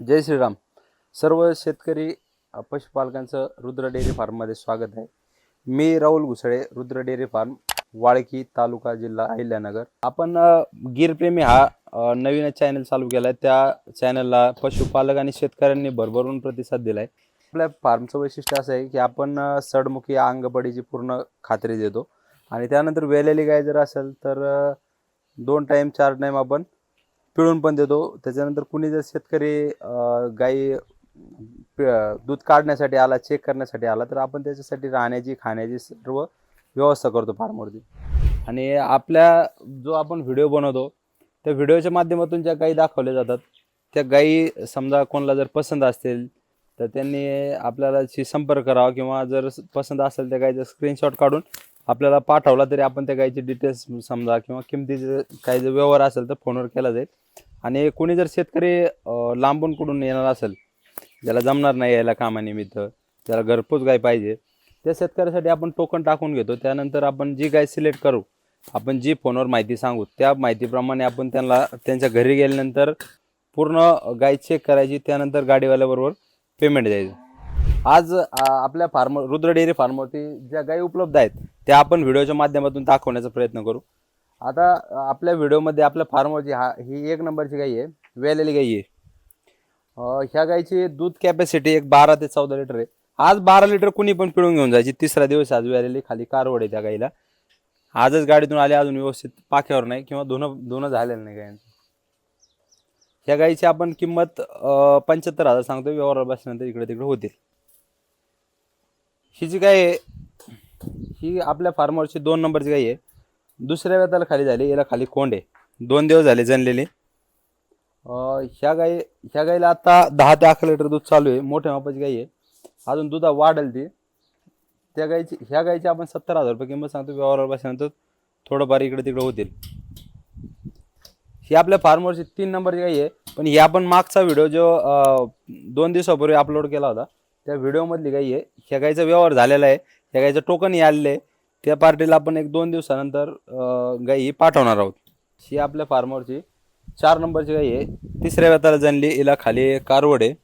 जय श्रीराम. सर्व शेतकरी पशुपालकांचं रुद्र डेअरी फार्ममध्ये स्वागत आहे. मी राहुल घुसळे रुद्र डेअरी फार्म वाळकी तालुका जिल्हा अहिल्यानगर. आपण गिरप्रेमी हा नवीन चॅनल चालू केला आहे त्या चॅनलला पशुपालक आणि शेतकऱ्यांनी भरभरून प्रतिसाद दिला आहे आपल्या फार्मचं वैशिष्ट्य असं आहे की आपण सडमुखी अंगपडीची पूर्ण खात्री देतो. आणि त्यानंतर वेलेली गाय जर असेल तर दोन टाईम चार टाईम आपण पिळून पण देतो. त्याच्यानंतर कुणी जर शेतकरी गाई प- दूध काढण्यासाठी आला चेक करण्यासाठी आला तर आपण त्याच्यासाठी राहण्याची खाण्याची सर्व व्यवस्था करतो फार्मवरती आणि आपल्या जो आपण व्हिडिओ बनवतो त्या व्हिडिओच्या माध्यमातून ज्या गाई दाखवल्या जातात त्या गाई समजा कोणाला जर पसंत असतील तर त्यांनी आपल्याला संपर्क करावा किंवा जर पसंत असेल त्या गाईचा स्क्रीनशॉट काढून आपल्याला पाठवला तरी आपण त्या गायीचे डिटेल्स समजा किंवा किमतीचे काही जर व्यवहार असेल तर फोनवर केला जाईल. आणि कोणी जर शेतकरी लांबून कुठून येणार असेल ज्याला जमणार नाही यायला कामानिमित्त ज्याला घरपोच गाय पाहिजे त्या शेतकऱ्यासाठी आपण टोकन टाकून घेतो. त्यानंतर आपण जी गाय सिलेक्ट करू आपण जी फोनवर माहिती सांगू त्या माहितीप्रमाणे आपण त्यांना त्यांच्या घरी गेल्यानंतर पूर्ण गाय चेक करायची त्यानंतर गाडीवाल्याबरोबर पेमेंट द्यायचं. आज आपल्या फार्म रुद्र डेअरी फार्मवरती ज्या गायी उपलब्ध आहेत ते आपण व्हिडिओच्या माध्यमातून दाखवण्याचा प्रयत्न करू. आता आपल्या व्हिडिओमध्ये आपल्या फार्मवरची हा ही एक नंबरची गाई आहे वेलेली गाई आहे. ह्या गाईची दूध कॅपॅसिटी एक बारा ते चौदा लिटर आहे. आज बारा लिटर कुणी पण पिळून घेऊन जायची. तिसरा दिवस आज वेलेली खाली कारवड आहे त्या गाईला. आजच गाडीतून आले अजून व्यवस्थित पाख्यावर नाही किंवा धुणं धुणं झालेलं नाही गायांचं ह्या गाईची आपण किंमत पंच्याहत्तर हजार सांगतो व्यवहार बसल्यानंतर इकडे तिकडे होतील. ही जी गाय ही आपल्या फार्मवरची दोन नंबरची गाई आहे. दुसऱ्या वेताला खाली झाली याला खाली कोंड आहे. दोन दिवस झाले जणलेले. ह्या गाई ह्या गाईला आता दहा ते अकरा लिटर दूध चालू आहे. मोठ्या मापाची गाई आहे. अजून दुधा वाढेल ती. त्या गाईची ह्या गाईची आपण सत्तर हजार रुपये किंमत सांगतो. व्यवहारावर बसल्यानंतर थोडंफार इकडे तिकडे होतील. ही आपल्या फार्मवरची तीन नंबरची गाई आहे. पण ही आपण मागचा व्हिडिओ जो दोन दिवसापूर्वी अपलोड केला होता त्या व्हिडिओमधली गाई आहे. ह्या गाईचा व्यवहार झालेला आहे. या गाईचं टोकनही आलेलं आहे. त्या पार्टीला आपण एक दोन दिवसानंतर गाई ही पाठवणार आहोत. ही आपल्या फार्मरची चार नंबरची गाई आहे. तिसऱ्या व्यताला जनली हिला खाली कारवड आहे.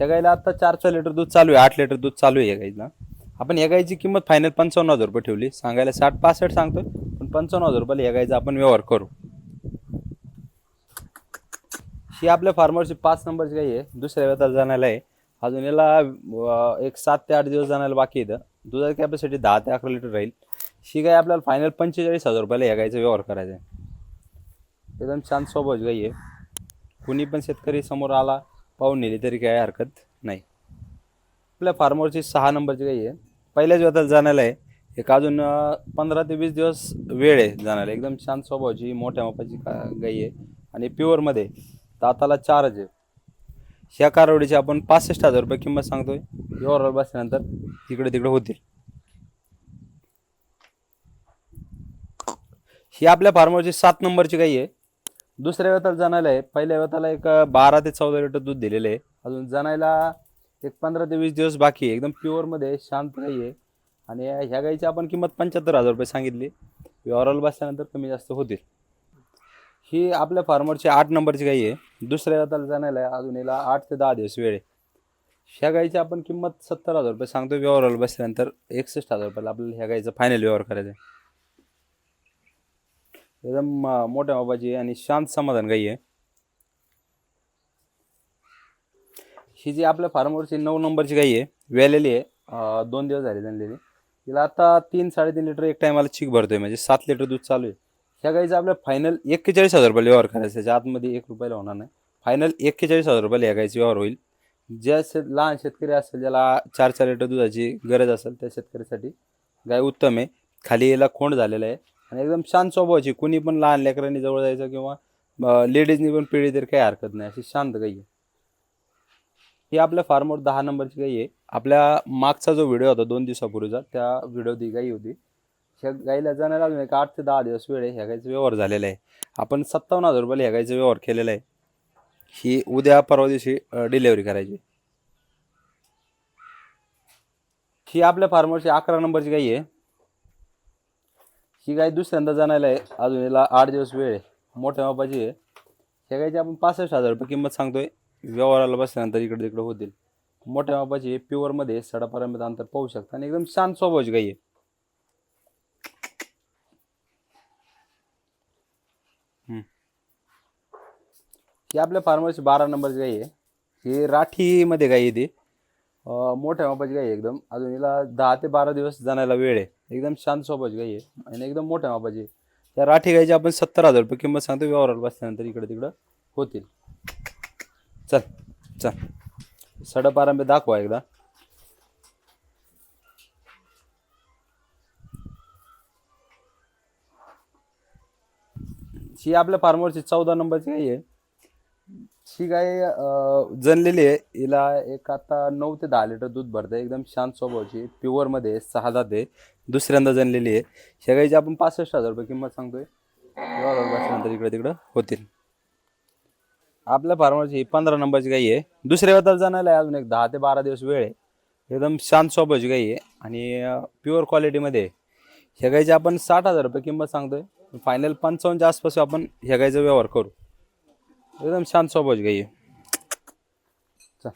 या गाईला आता चार लिटर दूध चालू आहे आठ लिटर दूध चालू आहे या गाईला. आपण या गाईची किंमत फायनल पंचावन्न हजार रुपये ठेवली. सांगायला साठ पासष्ट सांगतो पण पंचावन्न हजार रुपयाला या गाईचा आपण व्यवहार करू. ही आपल्या फार्मरची पाच नंबरची गाई आहे. दुसऱ्या व्यताला जाण्याला आहे. अजून याला एक सात ते आठ दिवस जाण्याला बाकी आहे इथं. दुधाची कॅपॅसिटी दहा ते अकरा लिटर राहील. ही गाय आपल्याला फायनल पंचेचाळीस हजार रुपयाला या गायचा व्यवहार करायचा आहे. एकदम छान स्वभाव गाई आहे. कुणी पण शेतकरी समोर आला पाहून नेली तरी काही हरकत नाही. आपल्या फार्मरची सहा नंबरची गाई आहे. पहिल्याच वेळात जाण्याला आहे. एक अजून पंधरा ते वीस दिवस वेळ आहे जाण्याला एकदम छान स्वभावाची मोठ्या मापाची का- गाई आहे. आणि प्युअरमध्ये दाताला चारच आहे. ह्या कारवडीची आपण पासष्ट हजार रुपये किंमत सांगतोय. व्यवहार बसल्यानंतर इकडे तिकडे होतील. ही आपल्या फार्मरची सात नंबरची गाई आहे. दुसऱ्या व्यताला जाणायला आहे. पहिल्या वेताला एक बारा ते चौदा लिटर दूध दिलेलं आहे. अजून जाणायला एक पंधरा ते वीस दिवस बाकी आहे. एकदम प्युअरमध्ये शांत गाई आहे. आणि ह्या गाईची आपण किंमत पंच्याहत्तर हजार रुपये सांगितली. व्यवहाराला बसल्यानंतर कमी जास्त होतील. ही आपल्या फार्मरची आठ नंबरची गाई आहे. दुसऱ्या व्यताला जाण्याला आहे. अजून याला आठ ते दहा दिवस वेळ आहे. ह्या गाईची आपण किंमत सत्तर हजार रुपये सांगतो व्यवहाराला बसल्यानंतर. एकसष्ट हजार रुपयाला आपल्याला ह्या गाईचा फायनल व्यवहार करायचा आहे. एकदम मोठ्या बाबाची आहे आणि शांत समाधान गाई आहे. ही जी आपल्या फार्मवरची नऊ नंबरची गाई आहे वेलेली आहे. दोन दिवस झाले जाणलेली तिला आता तीन साडेतीन लिटर एक टायमाला चीक भरतोय. म्हणजे सात लिटर दूध चालू आहे. ह्या गाईचं आपल्या फायनल एक्केचाळीस हजार रुपये व्यवहार करायचा त्याच्या आतमध्ये एक रुपयाला होणार नाही. फायनल एक्केचाळीस हजार रुपयाला या गाईचा व्यवहार होईल. ज्या शेत लहान शेतकरी असेल ज्याला चार चार लिटर दुधाची गरज असेल त्या शेतकऱ्यासाठी गाय उत्तम आहे. खाली याला खोंड झालेला आहे. आणि एकदम शांत स्वभावाची कुणी पण लहान लेकरांनी जवळ जायचं किंवा लेडीजनी पण पिढी तर काही हरकत नाही. अशी शांत गाई आहे. ही आपल्या फार्मवर दहा नंबरची गाई आहे. आपल्या मागचा जो व्हिडिओ होता दोन दिवसापूर्वीचा त्या व्हिडिओ ती गाई होती. ह्या गाईला जाण्याला अजून एक आठ ते दहा दिवस वेळ आहे. ह्या गाईचा व्यवहार झालेला आहे. आपण सत्तावन्न हजार रुपयाला ह्या गाईचा व्यवहार केलेला आहे. ही उद्या परवा दिवशी डिलेवरी करायची. ही आपल्या फार्मरची अकरा नंबरची गाई आहे. ही गाय दुसऱ्यांदा जाण्याला आहे. अजून याला आठ दिवस वेळ आहे. मोठ्या मापाची आहे. ह्या गायची आपण पासष्ट हजार रुपये किंमत सांगतोय. व्यवहाराला बसल्यानंतर इकडे तिकडे होतील. मोठ्या मापाची प्युअरमध्ये सडापर्यंत अंतर पाहू शकता. आणि एकदम शांत स्वभावाची गाई आहे. ही आपल्या फार्मरची बारा नंबरची गाई आहे. ही राठीमध्ये गाई आहे ती. मोठ्या मापाची गाई आहे एकदम. अजून हिला दहा ते बारा दिवस जाण्याला वेळ आहे. एकदम शांत स्वभावाची गाई आहे आणि एकदम मोठ्या मापाची. त्या राठी गाईची आपण सत्तर हजार रुपये किंमत सांगतो. व्यवहाराला बसल्यानंतर इकडे तिकडं होतील. चल चल. सडपारंबे दाखवा एकदा. ही आपल्या फार्मरची चौदा नंबरची गाई आहे. ही गाय अं, जनलेली आहे. हिला एक आता नऊ ते दहा लिटर दूध भरते एकदम शांत स्वभावाची प्युअरमध्ये सहा दात आहे. दुसऱ्यांदा जनलेली आहे. ह्या गाईची आपण पासष्ट हजार रुपये किंमत सांगतोय. व्यवहाराला बसल्यानंतर इकडे तिकडं होतील. आपल्या फार्मरची ही पंधरा नंबरची गाई आहे. दुसऱ्या वेताला जाण्याला आहे अजून एक दहा ते बारा दिवस वेळ आहे. एकदम शांत स्वभावाची गाई आहे. आणि प्युअर क्वालिटीमध्ये आहे. ह्या गाईची आपण साठ हजार रुपये किंमत सांगतोय. फायनल पंचावन्नच्या आसपास आपण ह्या गाईचा व्यवहार करू. एकदम शांत स्वभावाची गाई आहे चल.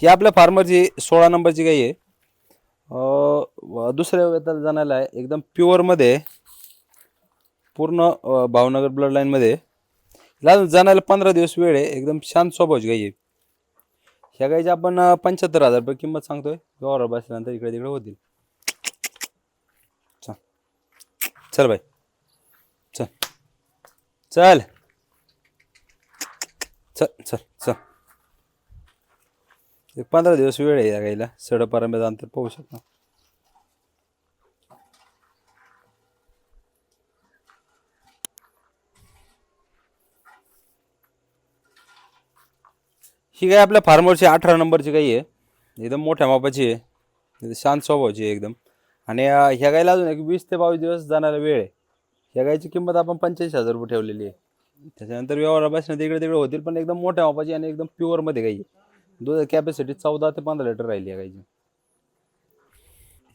ही आपल्या फार्मरची सोळा नंबरची गाई आहे. दुसऱ्या वेताला जाण्याला आहे. एकदम प्युअरमध्ये पूर्ण भावनगर ब्लड लाईनमध्ये हिला जाण्याला पंधरा दिवस वेळ आहे. एकदम शांत स्वभावाची गाई आहे ह्या गाईची आपण पंच्याहत्तर हजार रुपये किंमत सांगतोय. व्यवहार बसल्यानंतर इकडे तिकडे होतील. चल. चल बाई. चल. चल चल चल. एक पंधरा दिवस वेळ आहे या गाईला. सडपारंब्याचं अंतर पाहू शकता. ही गाय आपल्या फार्मरची अठरा नंबरची गाई आहे. एकदम मोठ्या मापाची आहे. शांत स्वभावाची आहे एकदम. आणि ह्या गायला अजून एक वीस ते बावीस दिवस जाणारा वेळ आहे. ह्या गायची किंमत आपण पंच्याऐंशी हजार रुपये ठेवलेली आहे. त्याच्यानंतर व्यवहार बसण्यात इकडे तिकडे होतील पण एकदम मोठ्या मापाची आणि एकदम प्युअरमध्ये गाई आहे. दूध कॅपॅसिटी चौदा ते पंधरा लिटर राहिली आहे गायची.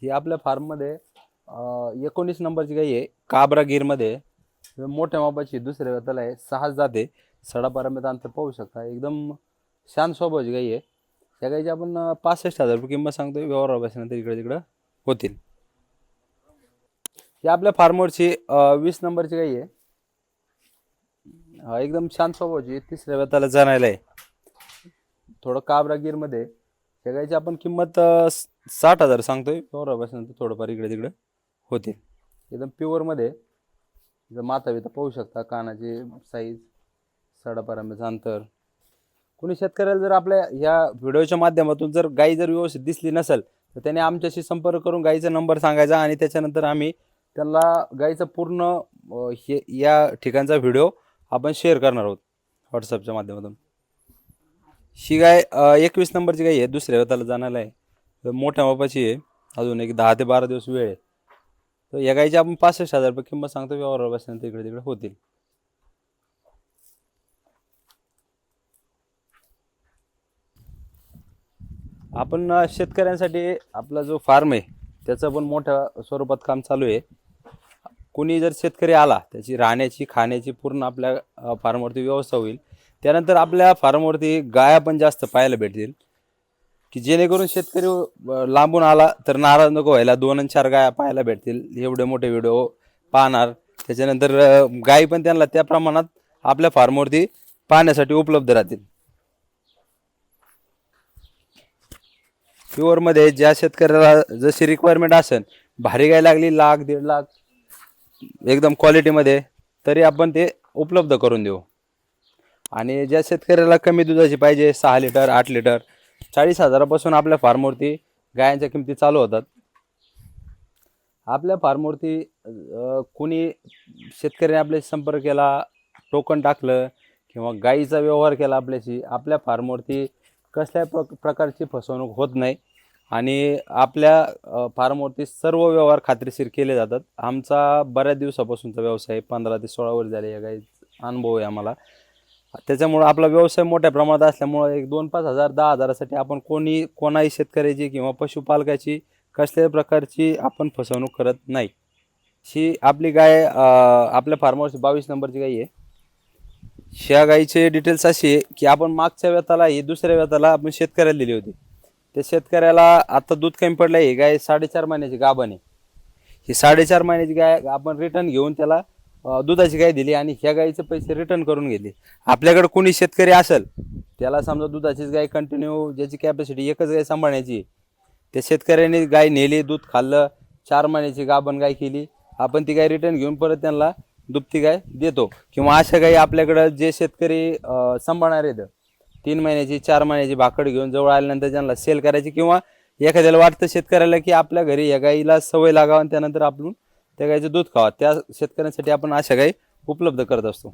ही आपल्या फार्ममध्ये एकोणीस नंबरची गाई आहे काबरा गिरमध्ये मोठ्या मापाची दुसऱ्या व्यताला आहे सहा जाते सडापारामध्ये अंतर पाहू शकता. एकदम शांत स्वभावाची गाई आहे. त्या गाईची आपण पासष्ट हजार रुपये किंमत सांगतो व्यवहार बसल्यानंतर इकडे तिकडं होतील. ही आपल्या फार्मरची वीस नंबरची गाई आहे. एकदम शांत स्वभावची तिसऱ्या वेताला जाणायला आहे. थोडं काबरागीरमध्ये त्या गाईची आपण किंमत साठ हजार सांगतोय. व्यवहार थोडंफार इकडे तिकडे होतील एकदम प्युअरमध्ये जर माता बिता पाहू शकता कानाची साईज सडापारांब्याचं अंतर. कोणी शेतकऱ्याला जर आपल्या ह्या व्हिडिओच्या माध्यमातून जर गाई जर व्यवस्थित दिसली नसेल तर त्याने आमच्याशी संपर्क करून गाईचा नंबर सांगायचा आणि त्याच्यानंतर आम्ही त्यांना गाईचं पूर्ण हे या ठिकाणचा व्हिडिओ आपण शेअर करणार आहोत व्हॉट्सअपच्या माध्यमातून. ही गाय एकवीस नंबरची गाय आहे दुसऱ्या वेताला जाण्याला आहे. तर मोठ्या मापाची आहे. अजून एक दहा ते बारा दिवस वेळ आहे. तर या गाईची आपण पासष्ट हजार रुपये किंमत सांगतो व्यवहार बसल्यानंतर इकडे तिकडे होतील. आपण शेतकऱ्यांसाठी आपला जो फार्म आहे त्याचं पण मोठ्या स्वरूपात काम चालू आहे. कोणी जर शेतकरी आला त्याची राहण्याची खाण्याची पूर्ण आपल्या फार्मवरती व्यवस्था होईल. त्यानंतर आपल्या फार्मवरती गाया पण जास्त पाहायला भेटतील. की जेणेकरून शेतकरी लांबून आला तर नाराज नको व्हायला दोन आणि चार गाया पाहायला भेटतील. एवढे मोठे व्हिडिओ पाहणार. त्याच्यानंतर गायी पण त्यांना त्या प्रमाणात आपल्या फार्मवरती पाहण्यासाठी उपलब्ध राहतील. प्युअरमध्ये ज्या शेतकऱ्याला जशी रिक्वायरमेंट असेल भारी गाय लागली लाख दीड लाख एकदम क्वालिटीमध्ये तरी आपण ते उपलब्ध करून देऊ. आणि ज्या शेतकऱ्याला कमी दुधाची पाहिजे सहा लिटर आठ लिटर चाळीस हजारापासून आपल्या फार्मवरती गायांच्या किमती चालू होतात. आपल्या फार्मवरती कुणी शेतकऱ्याने आपल्याशी संपर्क केला टोकन टाकलं किंवा गाईचा व्यवहार केला आपल्याशी आपल्या फार्मवरती कसल्याही प्र प्रकारची फसवणूक होत नाही. आणि आपल्या फार्मवरती सर्व व्यवहार खात्रीशीर केले जातात. आमचा बऱ्याच दिवसापासूनचा व्यवसाय पंधरा ते सोळा वर्ष झाले या काही अनुभव आहे आम्हाला. त्याच्यामुळं आपला व्यवसाय मोठ्या प्रमाणात असल्यामुळं एक दोन पाच हजार दहा हजारासाठी आपण कोणी कोणाही शेतकऱ्याची किंवा पशुपालकाची कसल्याही प्रकारची आपण फसवणूक करत नाही. ही आपली गाय आपल्या फार्मवरची बावीस नंबरची गाई आहे. ह्या गाईचे डिटेल्स असे आहे की आपण मागच्या व्यताला ही दुसऱ्या व्यताला आपण शेतकऱ्याला दिली होती. त्या शेतकऱ्याला आता दूध कमी पडलं आहे गाय साडेचार महिन्याची गाभण आहे. ही साडेचार महिन्याची गाय आपण रिटर्न घेऊन त्याला अं, दुधाची गाय दिली आणि ह्या गाईचे पैसे रिटर्न करून घेतले. आपल्याकडे कोणी शेतकरी असेल त्याला समजा दुधाचीच गाय कंटिन्यू ज्याची कॅपॅसिटी एकच गाय सांभाळण्याची आहे, त्या शेतकऱ्याने गाय नेली दूध खाल्लं चार महिन्याची गाभण गाय केली आपण ती गाय रिटर्न घेऊन परत त्यांना दुभती गाय देतो. किंवा अशा गायी आपल्याकडं जे शेतकरी अं, सांभाळणार आहेत तीन महिन्याची चार महिन्याची भाकड घेऊन जवळ आल्यानंतर त्यांना सेल करायची किंवा एखाद्याला वाटतं शेतकऱ्याला की आपल्या घरी या गाईला सवय लागावं आणि त्यानंतर आपण त्या गाईचं दूध खावा. त्या शेतकऱ्यांसाठी आपण अशा गाई उपलब्ध करत असतो.